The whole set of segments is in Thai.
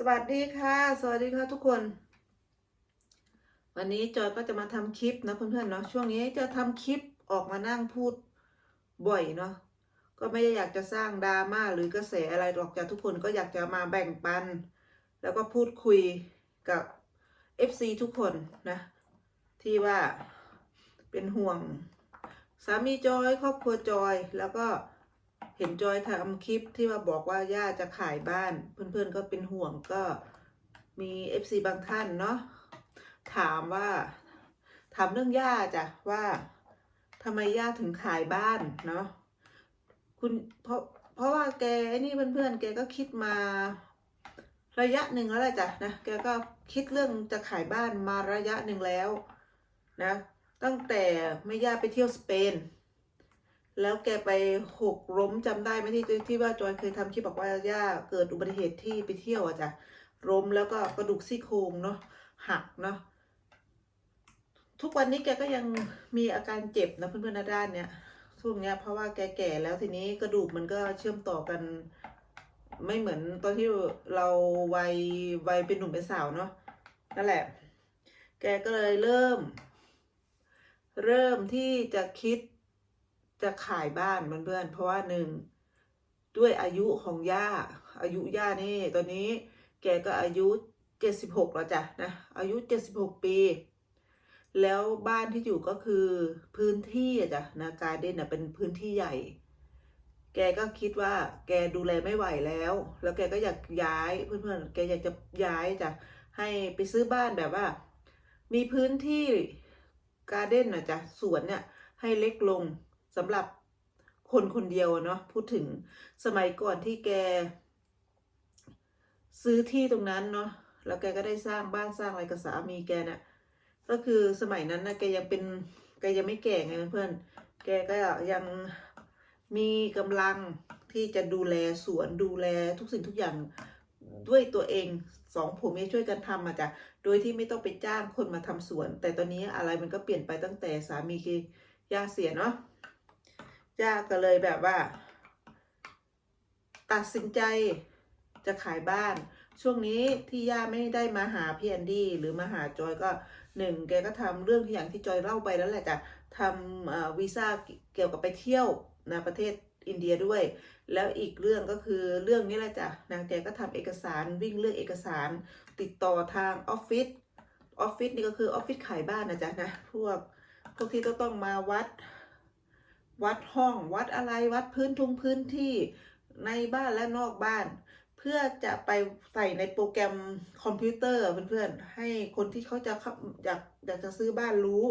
สวัสดีค่ะ สวัสดีค่ะทุกคน วันนี้จอยก็จะมาทำคลิปนะเพื่อนๆเนาะช่วงนี้จะทำคลิปออกมานั่งพูดบ่อยเนาะก็ไม่ได้อยากจะสร้างดราม่าหรือกระแสอะไรหรอกจากทุกคนก็อยากจะมาแบ่งปัน แล้วก็พูดคุยกับ FC ทุกคนนะ ที่ว่าเป็นห่วง สามีจอยครอบครัวจอยแล้วก็ เห็นจอยทำคลิปที่ว่าบอกว่าย่าจะขายบ้าน เพื่อนๆก็เป็นห่วงก็มี FC บางท่านเนาะถามว่า ถามเรื่องย่าจ้ะว่าทำไมย่าถึงขายบ้านเนาะคุณเพราะเพราะว่าแกนี่เพื่อนๆแกก็คิดมาระยะหนึ่งแล้วแหละจ้ะนะแกก็คิดเรื่องจะขายบ้านมาระยะหนึ่งแล้วนะตั้งแต่แม่ย่าไปเที่ยวสเปน แล้วแกไปหกล้มจำได้ไหมที่ที่ว่าจอยเคยทำคลิปบอกว่าย่าเกิดอุบัติเหตุที่ไปเที่ยวอะจ้ะล้มแล้วก็กระดูกซี่โครงเนาะหักเนาะทุกวันนี้แกก็ยังมีอาการเจ็บนะเพื่อนๆนะด้านเนี้ยช่วงเนี้ยเพราะว่าแกแก่แล้วทีนี้กระดูกมันก็เชื่อมต่อกัน ไม่เหมือนตอนที่เราวัยวัยเป็นหนุ่มเป็นสาวเนาะนั่นแหละ แกก็เลยเริ่ม เริ่มที่จะคิด จะขายบ้านเพื่อนๆเพราะว่าหนึ่งด้วยอายุของย่า อายุย่านี่ตอนนี้แกก็อายุเจ็ดสิบหกแล้วจ้ะนะอายุเจ็ดสิบหกปี แล้วบ้านที่อยู่ก็คือพื้นที่จ้ะนะการเด่นเป็นพื้นที่ใหญ่ แกก็คิดว่าแกดูแลไม่ไหวแล้ว แล้วแกก็อยากย้ายเพื่อนๆแกอยากจะย้ายจ้ะให้ไปซื้อบ้านแบบว่า มีพื้นที่การเด่นอะจ้ะสวนเนี่ยให้เล็กลง สำหรับคนคนเดียวเนาะพูดถึงสมัยก่อนที่แก ซื้อที่ตรงนั้นเนาะแล้วแกก็ได้สร้างบ้านสร้างอะไรกับสามีแกเนะ่ะก็คือสมัยนั้นนะแกยังเป็นแกยังไม่แก่ไงเพื่อนแกก็ยังมีกำลังที่จะดูแลสวนดูแลทุกสิ่งทุกอย่างด้วยตัวเองสองผัวเมียช่วยกันทำมาจ้ะโดยที่ไม่ต้องไปจ้างคนมาทำสวน แต่ตอนนี้อะไรมันก็เปลี่ยนไปตั้งแต่สามีคือยาเสียเนาะ ย่าก็เลยแบบว่า ตัดสินใจจะขายบ้าน ช่วงนี้ที่ย่าไม่ได้มาหาพี่แอนดี้หรือมาหาจอยก็หนึ่งแกก็ทำเรื่องที่อย่างที่จอยเล่าไปแล้วแหละจ้ะทำวีซ่าเกี่ยวกับไปเที่ยวนะประเทศอินเดียด้วย แล้วอีกเรื่องก็คือเรื่องนี้แหละจ้ะนางแกก็ทำเอกสารวิ่งเรื่องเอกสาร ติดต่อทางออฟฟิศออฟฟิศนี่ก็คือออฟฟิศขายบ้านนะจ๊ะนะพวกพวกที่ก็ต้องมาวัด วัดห้อง วัดอะไรวัดพื้นทุงพื้นที่ในบ้านและนอกบ้าน เพื่อจะไปใส่ในโปรแกรมคอมพิวเตอร์เพื่อนๆให้คนที่เขาจะข้าอยากอยากจะซื้อบ้านรู้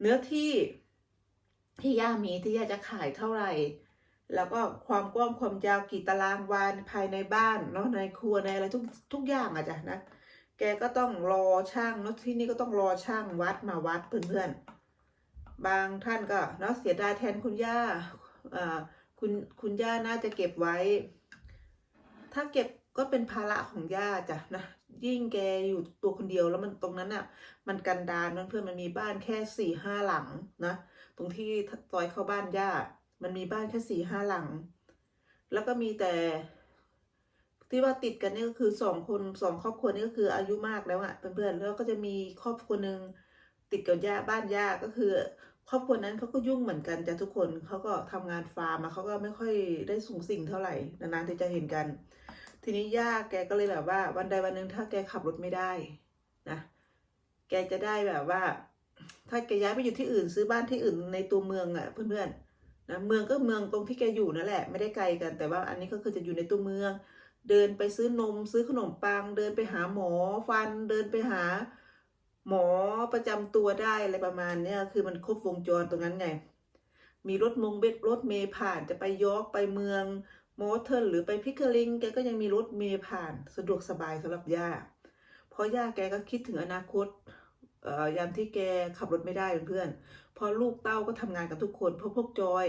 เนื้อที่ที่ย่ามีที่ย่าจะขายเท่าไหร่ แล้วก็ความกว้างความยาวกี่ตารางวาภายในบ้านเนาะในครัวในอะไรทุกทุกอย่างอะจ้ะนะแกก็ต้องรอช่างเนาะที่นี่ก็ต้องรอช่างวัดมาวัดเพื่อนๆ บางท่านก็เนาะเสียดายแทนคุณย่าคุณคุณย่าน่าจะเก็บไว้ ถ้าเก็บก็เป็นภาระของย่าจ้ะนะยิ่งแกอยู่ตัวคนเดียวแล้วมันตรงนั้นอะ มันกันดารเพื่อนมันมีบ้านแค่สี่ห้าหลังนะตรงที่ซอยเข้าบ้านย่า มันมีบ้านแค่สี่ห้าหลัง แล้วก็มีแต่ที่ว่าติดกันนี่ก็คือสองคนสองครอบครัวนี่ก็คืออายุมากแล้วอะเพื่อนๆแล้วก็จะมีครอบครัวหนึ่ง ติดกับย่าบ้านย่าก็คือ ครอบครัวนั้นเขาก็ยุ่งเหมือนกันจ้ะทุกคนเขาก็ทำงานฟาร์มมาเขาก็ไม่ค่อยได้สูงสิ่งเท่าไหร่นานๆที่จะเห็นกัน ทีนี้ย่าแกก็เลยแบบว่า วันใดวันหนึ่งถ้าแกขับรถไม่ได้นะแกจะได้แบบว่า ถ้าแกย้ายไปอยู่ที่อื่นซื้อบ้านที่อื่นในตัวเมืองอะเพื่อนๆนะเมืองก็เมืองตรงที่แกอยู่นั่นแหละ ไม่ได้ไกลกันแต่ว่าอันนี้ก็คือจะอยู่ในตัวเมือง เดินไปซื้อนมซื้อขนมปัง เดินไปหาหมอฟันเดินไปหา หมอประจำตัวได้อะไรประมาณเนี้ยคือมันครบวงจรตรงนั้นไง มีรถมงเบ็ดรถเมย์ผ่านจะไปยอกไปเมืองมอเทิร์นหรือไปพิคเกอริงแกก็ยังมีรถเมย์ผ่านสะดวกสบายสำหรับย่า เพราะย่าแกก็คิดถึงอนาคตเอ่อยามที่แกขับรถไม่ได้เพื่อนๆพราะลูกเต้าก็ทำงานกับทุกคนเพราะพวกจอย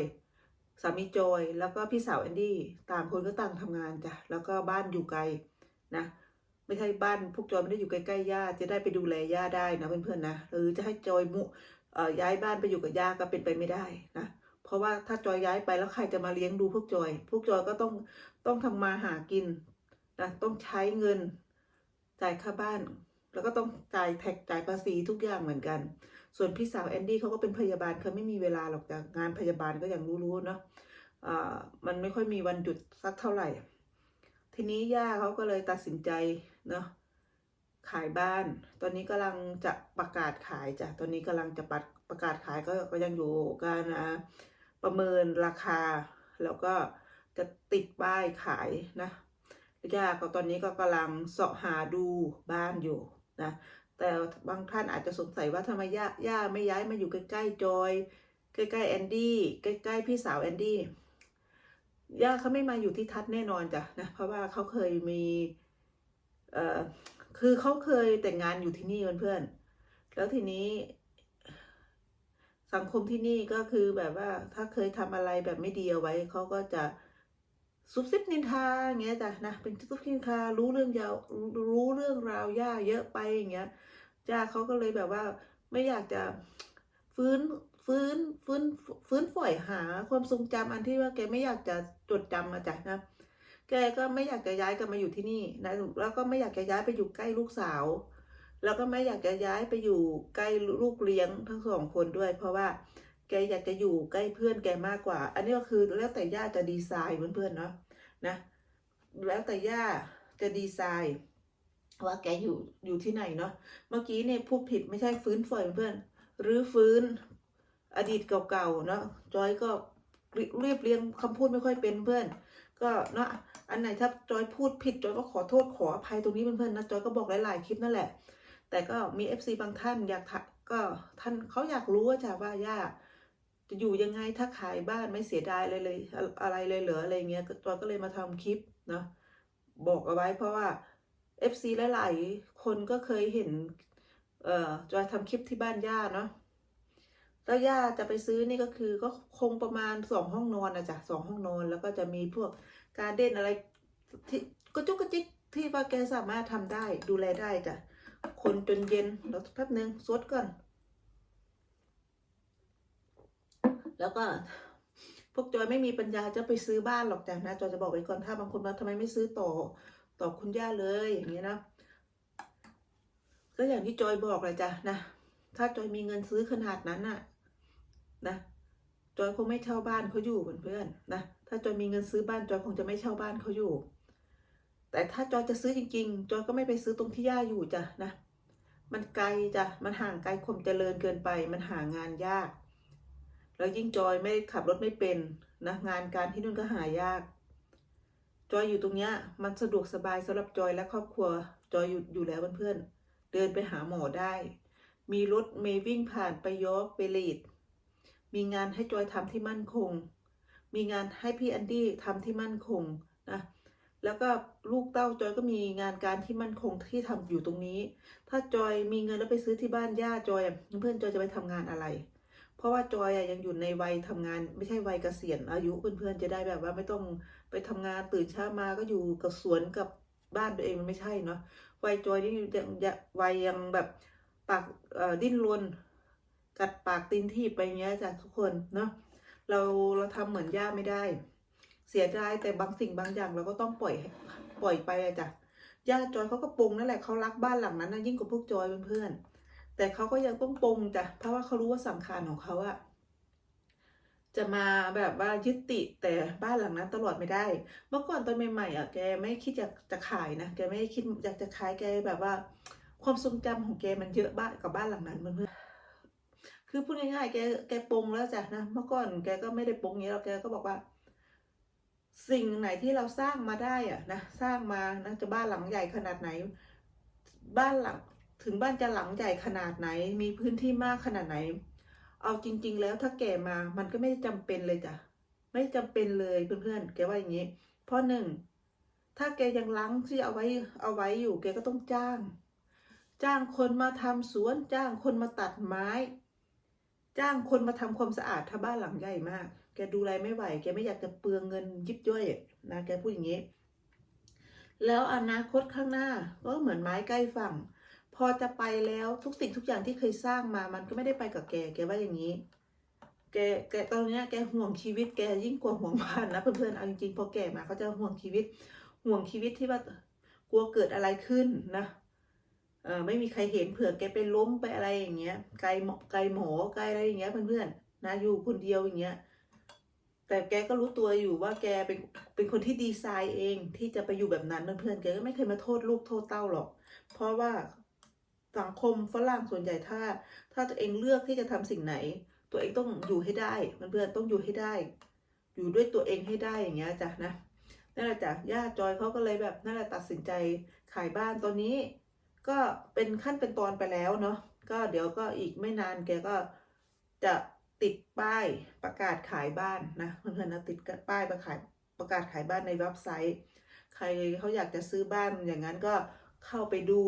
สามีจอย แล้วก็พี่สาวแอนดี้ต่างคนก็ต่างทำงานจ้ะแล้วก็บ้านอยู่ไกลนะ ไม่ใช่บ้านพวกจอยไม่ได้อยู่ใกล้ๆย่าจะได้ไปดูแลย่าได้นะเพื่อนๆนะหรือจะให้จอยมุเอ่อย้ายบ้านไปอยู่กับย่าก็เป็นไปไม่ได้นะเพราะว่าถ้าจอยย้ายไปแล้วใครจะมาเลี้ยงดูพวกจอย พวกจอยก็ต้องต้องทำมาหากินนะต้องใช้เงินจ่ายค่าบ้าน แล้วก็ต้องจ่ายแท็กจ่ายภาษีทุกอย่างเหมือนกัน ส่วนพี่สาวแอนดี้เขาก็เป็นพยาบาลเขาไม่มีเวลาหรอกจากงานพยาบาลก็อย่างรู้ๆเนาะอ่ามันไม่ค่อยมีวันหยุดสักเท่าไหร่ ทีนี้ย่าเขาก็เลยตัดสินใจเนาะขายบ้าน ตอนนี้กำลังจะประกาศขายจ้ะ ตอนนี้กำลังจะประประกาศขายก็ก็ยังอยู่การนะประเมินราคา แล้วก็จะติดป้ายขายนะย่าก็ตอนนี้ก็กำลังเสาะหาดูบ้านอยู่นะ แต่บางท่านอาจจะสงสัยว่าทำไมย่าย่าไม่ย้ายมาอยู่ใกล้ๆจอย ใกล้ๆแอนดี้ ใกล้ๆพี่สาวแอนดี้ ย่าเขาไม่มาอยู่ที่ทัดแน่นอนจ้ะนะเพราะว่าเขาเคยมีเอ่อคือเขาเคยแต่งงานอยู่ที่นี่เพื่อนๆแล้วทีนี้ สังคมที่นี่ก็คือแบบว่าถ้าเคยทำอะไรแบบไม่ดีเอาไว้เขาก็จะซุบซิบนินทาอย่างเงี้ยจ้ะนะเป็นซุบซิบนินทารู้เรื่องยาวรู้เรื่องราวย่าเยอะไปอย่างเงี้ยย่าเขาก็เลยแบบว่าไม่อยากจะฟื้น ฟื้นฟื้นฟื้นฝอยหาความทรงจำอันที่ว่าแกไม่อยากจะจดจำมาจากนะแกก็ไม่อยากจะย้ายกลับมาอยู่ที่นี่นะแล้วก็ไม่อยากจะย้ายไปอยู่ใกล้ลูกสาว แล้วก็ไม่อยากจะย้ายไปอยู่ใกล้ลูกเลี้ยงทั้งสองคนด้วย เพราะว่าแกอยากจะอยู่ใกล้เพื่อนแกมากกว่า อันนี้ก็คือแล้วแต่ย่าจะดีไซน์เพื่อนๆเนาะนะ แล้วแต่ย่าจะดีไซน์ว่าแกอยู่อยู่ที่ไหนเนาะ เมื่อกี้เนี่ยพูดผิดไม่ใช่ฟื้นฝอยเพื่อนหรือฟื้น อดีตเก่าๆเนาะจอยก็เรียบเรียงคำพูดไม่ค่อยเป็นเพื่อน ก็เนาะอันไหนถ้าจอยพูดผิดจอยก็ขอโทษขออภัยตรงนี้เพื่อนๆนะจอยก็บอกหลายๆคลิปนั่นแหละ แต่ก็มี FC บางท่านอยากก็ท่านเขาอยากรู้ว่าจะว่าย่าจะอยู่ยังไงถ้าขายบ้านไม่เสียดายอะไรเลยอะไรเลยเหรออะไรเงี้ยจอยก็เลยมาทำคลิปเนาะบอกเอาไว้เพราะว่า FC หลายๆคนก็เคยเห็นเอ่อจอยทำคลิปที่บ้านย่าเนาะ แล้วย่าจะไปซื้อนี่ก็คือก็คงประมาณสองห้องนอนนะจ๊ะสองห้องนอน แล้วก็จะมีพวกการเด่นอะไรที่ก็จุกกระจิกที่ว่าแกสามารถทำได้ดูแลได้จ้ะคนจนเย็นแล้วแป๊บนึงซดก่อน แล้วก็พวกจอยไม่มีปัญญาจะไปซื้อบ้านหรอกจ้ะนะจอยจะบอกไว้ก่อนถ้าบางคนว่าทำไมไม่ซื้อต่อต่อคุณย่าเลยอย่างนี้นะก็อย่างที่จอยบอกเลยจ้ะนะถ้าจอยมีเงินซื้อขนาดนั้นน่ะ นะจอยคงไม่เช่าบ้านเขาอยู่เพื่อนๆนะถ้าจอยมีเงินซื้อบ้านจอยคงจะไม่เช่าบ้านเขาอยู่ แต่ถ้าจอยจะซื้อจริง ๆ จอยก็ไม่ไปซื้อตรงที่ย่าอยู่จ้ะนะมันไกลจ้ะมันห่างไกลความเจริญเกินไป มันหางานยาก แล้วยิ่งจอยไม่ขับรถไม่เป็นนะงานการที่นู่นก็หายาก จอยอยู่ตรงเนี้ยมันสะดวกสบายสำหรับจอยและครอบครัวจอยอยู่อยู่แล้วเพื่อนๆเดินไปหาหมอได้ มีรถเมย์วิ่งผ่านไปยอกไปลีด มีงานให้จอยทำที่มั่นคง มีงานให้พี่แอนดี้ทำที่มั่นคงนะแล้วก็ลูกเต้าจอยก็มีงานการที่มั่นคงที่ทำอยู่ตรงนี้ ถ้าจอยมีเงินแล้วไปซื้อที่บ้านย่าจอยเพื่อนจอยจะไปทำงานอะไร เพราะว่าจอยยังอยู่ในวัยทำงาน ไม่ใช่วัยเกษียณอายุเพื่อนๆจะได้แบบว่าไม่ต้องไปทำงานตื่นเช้ามาก็อยู่กับสวนกับบ้านตัวเองมันไม่ใช่เนาะวัยจอยนี่ยังยังวัยยังแบบปากดิ้นรน กัดปากตีนทีบไปเงี้ยจ้ะทุกคนเนาะเราเราทำเหมือนย่าไม่ได้ เสียดายแต่บางสิ่งบางอย่างเราก็ต้องปล่อยปล่อยไปอะจ้ะย่าจอยเขาก็ปรงนั่นแหละเขารักบ้านหลังนั้นนะยิ่งกว่าพวกจอยเพื่อนแต่เขาก็ยังต้องปรงจ้ะเพราะว่าเขารู้ว่าสังขารของเขาอะจะมาแบบว่ายึดติดแต่บ้านหลังนั้นตลอดไม่ได้ เมื่อก่อนตอนใหม่ๆอะแกไม่คิดอยากจะขายนะแกไม่คิดอยากจะขายแกแบบว่า ความทรงจำของแกมันเยอะบ้านกับบ้านหลังนั้นเพื่อน คือพูดง่ายๆแกแกปงแล้วจ้ะนะเมื่อก่อนแกก็ไม่ได้ปงอย่างนี้หรอกแกก็บอกว่า สิ่งไหนที่เราสร้างมาได้อะนะสร้างมานะจะบ้านหลังใหญ่ขนาดไหน บ้านหลังถึงบ้านจะหลังใหญ่ขนาดไหน มีพื้นที่มากขนาดไหน เอาจริง ๆ แล้วถ้าแกมามันก็ไม่ได้จำเป็นเลยจ้ะไม่จำเป็นเลยเพื่อนๆแกว่าอย่างนี้ เพราะหนึ่งถ้าแกยังล้างที่เอาไว้เอาไว้อยู่ แกก็ต้องจ้าง จ้างคนมาทำสวนจ้างคนมาตัดไม้ จ้างคนมาทำความสะอาดถ้าบ้านหลังใหญ่มาก แกดูแลไม่ไหว แกไม่อยากจะเปลืองเงินยิบย่อยนะ แกพูดอย่างนี้ แล้วอนาคตข้างหน้าก็เหมือนไม้ใกล้ฝั่ง พอจะไปแล้วทุกสิ่งทุกอย่างที่เคยสร้างมา มันก็ไม่ได้ไปกับแก แกว่าอย่างนี้ แก แกตอนนี้แกห่วงชีวิต แกยิ่งกว่าห่วงบ้านนะเพื่อนๆ เอาจริงๆพอแก่มาเขาจะห่วงชีวิต ห่วงชีวิตที่ว่ากลัวเกิดอะไรขึ้นนะ เออไม่มีใครเห็นเผื่อแกไปล้มไปอะไรอย่างเงี้ยไกลหมอไกลหมอไกลอะไรอย่างเงี้ยเพื่อนๆนะอยู่คนเดียวอย่างเงี้ยแต่แกก็รู้ตัวอยู่ว่าแกเป็นเป็นคนที่ดีไซน์เองที่จะไปอยู่แบบนั้นเพื่อนๆแกก็ไม่เคยมาโทษลูกโทษเต้าหรอก เพราะว่าสังคมฝรั่งส่วนใหญ่ถ้า ถ้าตัวเองเลือกที่จะทำสิ่งไหน ตัวเองต้องอยู่ให้ได้เพื่อนๆต้องอยู่ให้ได้ อยู่ด้วยตัวเองให้ได้อย่างเงี้ยจ้ะนะนั่นแหละจ้ะญาติจอยเขาก็เลยแบบนั่นแหละตัดสินใจขายบ้านตอนนี้ ก็เป็นขั้นเป็นตอนไปแล้วเนาะก็เดี๋ยวก็อีกไม่นานแกก็จะติดป้ายประกาศขายบ้านนะเพื่อนๆนะติดป้ายประกาศประกาศขายบ้านในเว็บไซต์ ใครเขาอยากจะซื้อบ้านอย่างนั้นก็เข้าไปดู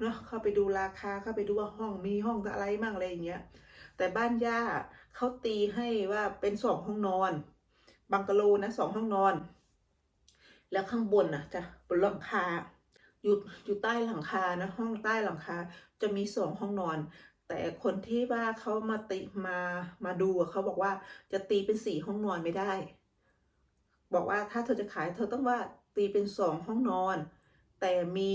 เนาะเข้าไปดูราคาเข้าไปดูว่าห้องมีห้องอะไรมั่งอะไรอย่างเงี้ยแต่บ้านย่าเขาตีให้ว่าเป็นสองห้องนอนบังกะโลนะสองห้องนอน แล้วข้างบนนะจะบนหลังคา อยู่อยู่ใต้หลังคานะห้องใต้หลังคาจะมีสองห้องนอน แต่คนที่ว่าเขามาติมามาดูเขาบอกว่าจะตีเป็นสี่ห้องนอนไม่ได้ บอกว่าถ้าเธอจะขายเธอต้องว่าตีเป็นสองห้องนอน แต่มี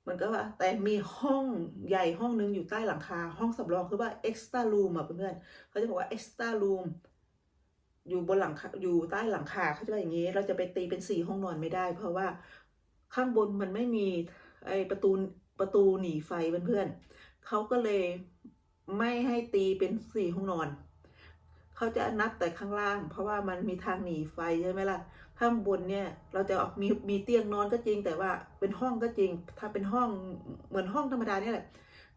เหมือนกับว่าแต่มีห้องใหญ่ห้องนึงอยู่ใต้หลังคา ห้องสำรองคือว่า extra room อะเพื่อนเขาจะบอกว่า extra room อยู่บนหลังคาอยู่ใต้หลังคาเขาจะว่าอย่างนี้ เราจะไปตีเป็นสี่ห้องนอนไม่ได้ เพราะว่า ข้างบนมันไม่มีไอประตูประตูหนีไฟเพื่อนๆเขาก็เลยไม่ให้ตีเป็นสี่ห้องนอน เขาจะนับแต่ข้างล่าง เพราะว่ามันมีทางหนีไฟใช่ไหมล่ะ ข้างบนเนี่ยเราจะมีมีเตียงนอนก็จริง แต่ว่าเป็นห้องก็จริง ถ้าเป็นห้องเหมือนห้องธรรมดาเนี่ยแหละ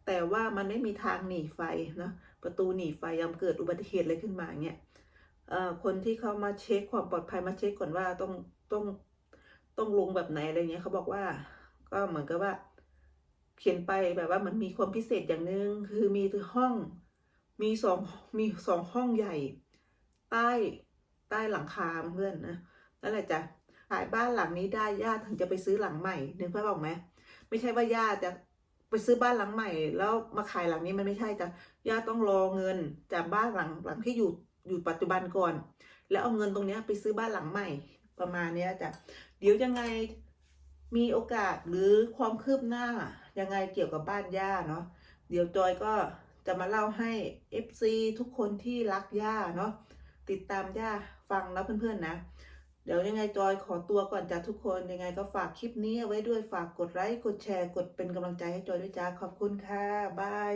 แต่ว่ามันไม่มีทางหนีไฟนะ ประตูหนีไฟยามเกิดอุบัติเหตุอะไรขึ้นมาเงี้ยคนที่เขามาเช็คความปลอดภัยมาเช็คก่อนว่าต้องต้อง ต้องลงแบบไหนอะไรเงี้ยเขาบอกว่า ก็เหมือนกับว่า เขียนไปแบบว่ามันมีความพิเศษอย่างหนึ่งคือมีห้องมีสองมีสองห้องใหญ่ ใต้ใต้หลังคาเพื่อนนะนั่นแหละจ้ะขายบ้านหลังนี้ได้ญาติถึงจะไปซื้อหลังใหม่นึกภาพออกไหมไม่ใช่ว่าญาติจะไปซื้อบ้านหลังใหม่ แล้วมาขายหลังนี้มันไม่ใช่จ้ะญาติต้องรอเงินจากบ้านหลังหลังที่อยู่อยู่ปัจจุบันก่อน แล้วเอาเงินตรงนี้ไปซื้อบ้านหลังใหม่ ประมาณนี้จ้ะเดี๋ยวยังไงมีโอกาสหรือความคืบหน้ายังไงเกี่ยวกับบ้านย่าเนาะเดี๋ยวจอยก็จะมาเล่าให้ FC ทุกคนที่รักย่าเนาะติดตามย่าฟังนะเพื่อนๆนะ เดี๋ยวยังไงจอยขอตัวก่อนจ้าทุกคนยังไงก็ฝากคลิปนี้ไว้ด้วยฝากกดไลค์กดแชร์กดเป็นกำลังใจให้จอยด้วยจ้าขอบคุณค่ะบาย